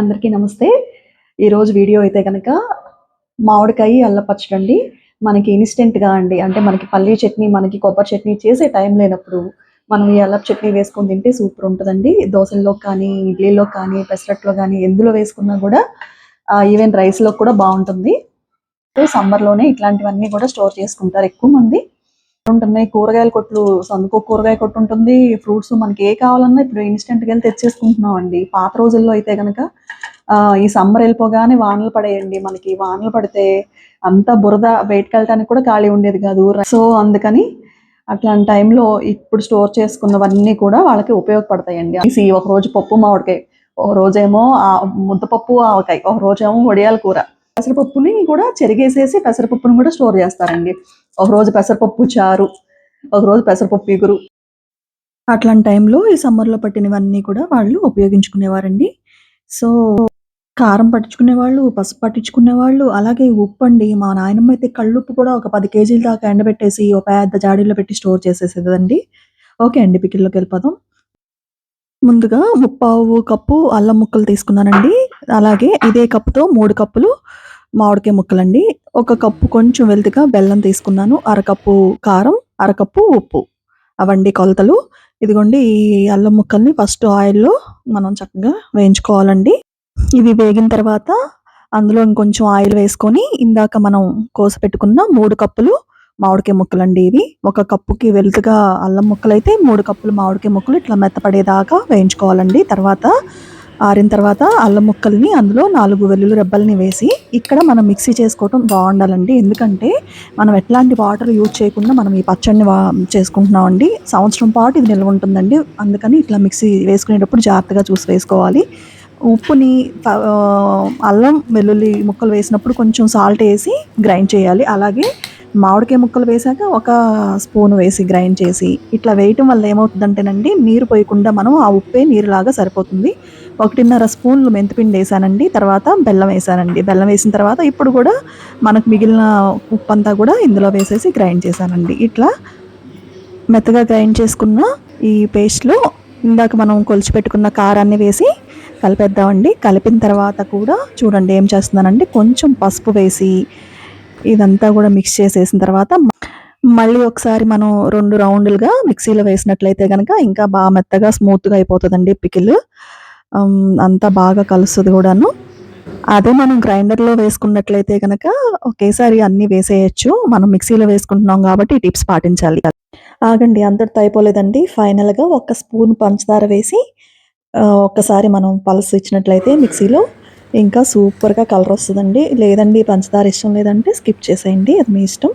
అందరికీ నమస్తే. ఈరోజు వీడియో అయితే కనుక మామిడికాయ అల్ల మనకి ఇన్స్టెంట్గా అండి. అంటే మనకి పల్లీ చట్నీ మనకి కొబ్బరి చట్నీ చేసే టైం లేనప్పుడు మనం ఈ అల్లపు చట్నీ వేసుకొని తింటే సూపర్ ఉంటుందండి. దోశల్లో కానీ ఇడ్లీలో కానీ పెసరట్లో కానీ ఎందులో వేసుకున్నా కూడా ఈవెన్ రైస్లో కూడా బాగుంటుంది. సమ్మర్లోనే ఇట్లాంటివన్నీ కూడా స్టోర్ చేసుకుంటారు ఎక్కువ మంది. ఉంటున్నాయి. కూరగాయల కొట్లు సందుకో కూరగాయ కొట్టు ఉంటుంది. ఫ్రూట్స్ మనకి ఏ కావాలన్నా ఇప్పుడు ఇన్స్టెంట్గా వెళ్ళి తెచ్చేసుకుంటున్నాం అండి. పాత రోజుల్లో అయితే కనుక ఈ సమ్మర్ వెళ్ళిపోగానే వానలు పడేయండి. మనకి వానలు పడితే అంత బురద బయటకు వెళ్ళటానికి కూడా ఖాళీ ఉండేది కాదు. సో అందుకని అట్లాంటి టైంలో ఇప్పుడు స్టోర్ చేసుకున్నవన్నీ కూడా వాళ్ళకి ఉపయోగపడతాయండి. ఈ ఒక రోజు పప్పు మామిడికాయ ఒక రోజేమో ముద్దపప్పు ఆవకాయ ఒక రోజేమో వడియాల కూర. పెసరపప్పుని కూడా చెరిగేసేసి పెసరపప్పుని కూడా స్టోర్ చేస్తారండి. ఒకరోజు పెసరపప్పు చారు ఒకరోజు పెసరపప్పు ఇగురు అట్లాంటి టైంలో ఈ సమ్మర్లో పట్టినవన్నీ కూడా వాళ్ళు ఉపయోగించుకునేవారండి. సో కారం పట్టించుకునే వాళ్ళు పసుపు పట్టించుకునే వాళ్ళు అలాగే ఉప్పు అండి మా నాయనమ్మ అయితే కళ్ళుప్పు కూడా ఒక పది కేజీల దాకా ఎండబెట్టేసి ఒక పెద్ద జాడీలో పెట్టి స్టోర్ చేసేసేదండి. ఓకే అండి పికిల్లోకి వెళ్ళిపోదాం. ముందుగా ముప్పావు కప్పు అల్లం ముక్కలు తీసుకున్నానండి. అలాగే ఇదే కప్పుతో మూడు కప్పులు మామిడికాయ ముక్కలండి. ఒక కప్పు కొంచెం వెల్తిగా బెల్లం తీసుకున్నాను. అరకప్పు కారం అరకప్పు ఉప్పు. అవండి కొలతలు. ఇదిగోండి ఈ అల్లం ముక్కల్ని ఫస్ట్ ఆయిల్లో మనం చక్కగా వేయించుకోవాలండి. ఇవి వేగిన తర్వాత అందులో ఇంకొంచెం ఆయిల్ వేసుకొని ఇందాక మనం కోసి పెట్టుకున్న మూడు కప్పులు మామిడికాయ ముక్కలండి ఇవి. ఒక కప్పుకి వెలుతుగా అల్లం ముక్కలు అయితే మూడు కప్పులు మామిడికాయ ముక్కలు ఇట్లా మెత్తపడేదాకా వేయించుకోవాలండి. తర్వాత ఆరిన తర్వాత అల్లం ముక్కల్ని అందులో నాలుగు వెల్లుల్లి రెబ్బల్ని వేసి ఇక్కడ మనం మిక్సీ చేసుకోవటం బాగుండాలండి. ఎందుకంటే మనం ఎట్లాంటి వాటర్ యూజ్ చేయకుండా మనం ఈ పచ్చడిని చేసుకుంటున్నామండి. సంవత్సరం పాటు ఇది నిల్వ ఉంటుందండి. అందుకని ఇట్లా మిక్సీ వేసుకునేటప్పుడు జాగ్రత్తగా చూసి వేసుకోవాలి. ఉప్పుని అల్లం వెల్లుల్లి ముక్కలు వేసినప్పుడు కొంచెం సాల్ట్ వేసి గ్రైండ్ చేయాలి. అలాగే మామిడికాయ ముక్కలు వేసాక ఒక స్పూన్ వేసి గ్రైండ్ చేసి ఇట్లా వేయటం వల్ల ఏమవుతుందంటేనండి నీరు పోయకుండా మనం ఆ ఉప్పే నీరులాగా సరిపోతుంది. ఒకటిన్నర స్పూన్లు మెంతిపిండి వేసానండి తర్వాత బెల్లం వేసానండి. బెల్లం వేసిన తర్వాత ఇప్పుడు కూడా మనకు మిగిలిన ఉప్పు అంతా కూడా ఇందులో వేసేసి గ్రైండ్ చేశానండి. ఇట్లా మెత్తగా గ్రైండ్ చేసుకున్న ఈ పేస్ట్లో ఇందాక మనం కొలిచిపెట్టుకున్న కారాన్ని వేసి కలిపేద్దామండి. కలిపిన తర్వాత కూడా చూడండి ఏం చేస్తున్నానండి కొంచెం పసుపు వేసి ఇదంతా కూడా మిక్స్ చేసేసిన తర్వాత మళ్ళీ ఒకసారి మనం రెండు రౌండ్లుగా మిక్సీలో వేసినట్లయితే కనుక ఇంకా బాగా మెత్తగా స్మూత్గా అయిపోతుందండి పికిల్. అంతా బాగా కలుస్తుంది కూడాను. అదే మనం గ్రైండర్లో వేసుకున్నట్లయితే కనుక ఒకేసారి అన్నీ వేసేయచ్చు. మనం మిక్సీలో వేసుకుంటున్నాం కాబట్టి టిప్స్ పాటించాలి. ఆగండి అంతటితో అయిపోలేదండి. ఫైనల్గా ఒక స్పూన్ పంచదార వేసి ఒక్కసారి మనం పల్స్ ఇచ్చినట్లయితే మిక్సీలో ఇంకా సూపర్గా కలర్ వస్తుందండి. లేదండి పంచదార ఇష్టం లేదంటే స్కిప్ చేసేయండి. అది మీ ఇష్టం.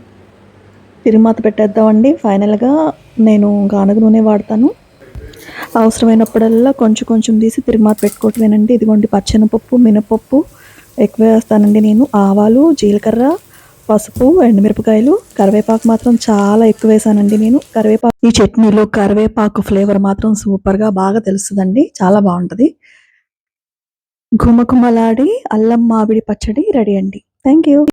తిరుమాత పెట్టేద్దామండి. ఫైనల్గా నేను గానగ నూనె వాడతాను. అవసరమైనప్పుడల్లా కొంచెం కొంచెం తీసి తిరుమాత పెట్టుకోవటమేనండి. ఇదిగోండి పచ్చెనపప్పు మినపప్పు ఎక్కువ వేస్తానండి నేను. ఆవాలు జీలకర్ర పసుపు ఎండుమిరపకాయలు కరివేపాకు మాత్రం చాలా ఎక్కువ వేసానండి నేను. కరివేపాకు ఈ చట్నీలో కరివేపాకు ఫ్లేవర్ మాత్రం సూపర్గా బాగా తెలుస్తుందండి. చాలా బాగుంటుంది. ఘుమఘుమలాడి అల్లం మామిడి పచ్చడి రెడీ అండి. Thank you